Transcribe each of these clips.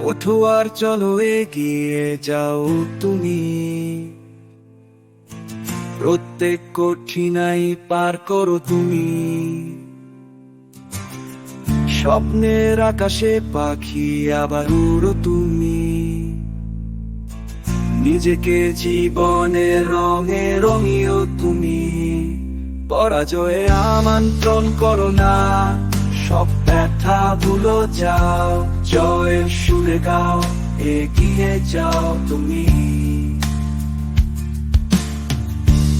ওঠো আর চলো এগিয়ে যাও তুমি। প্রত্যেক কঠিনাই পার করো তুমি। স্বপ্নের আকাশে পাখি আবার উড়ো তুমি। নিজেকে জীবনের রঙে রঙিও তুমি। পরাজয়ে আমন্ত্রণ করো না সব ব্যথা ভুলো যাও, জয়ের সুরে গাও, এগিয়ে যাও তুমি।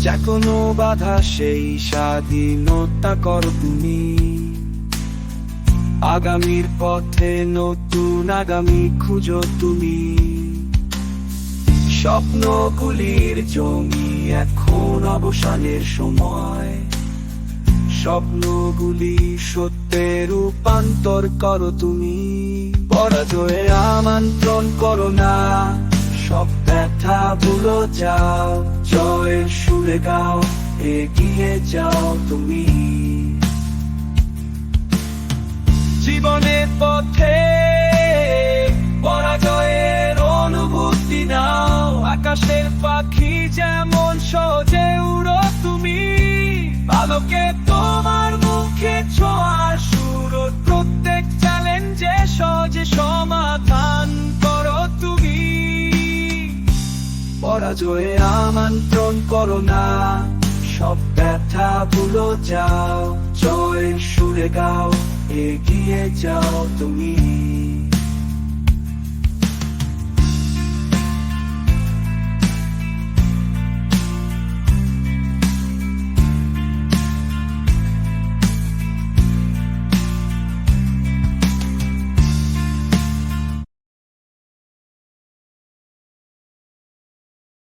যা কোনো বাধা, সেই স্বাধীনতা কর তুমি। আগামীর পথে নতুন আগামী খুঁজো তুমি। স্বপ্নগুলির জমি এখন অবসানের সময়। স্বপ্নগুলি সত্যে রূপান্তর করো তুমি। পরাজয়ে আমন্ত্রণ করো না, সব ব্যথা ভুলো যাও। জয়ের সুরে গাও, এগিয়ে যাও তুমি। জীবনের পথে আলোকে তোমার মুখে ছোঁয়ার সুর প্রত্যেক চ্যালেঞ্জে সহজে সমাধান করো তুমি। পরাজয়ে আমন্ত্রণ করো না, সব ব্যথা ভুলো যাও, জয়ের সুরে গাও, এগিয়ে যাও তুমি।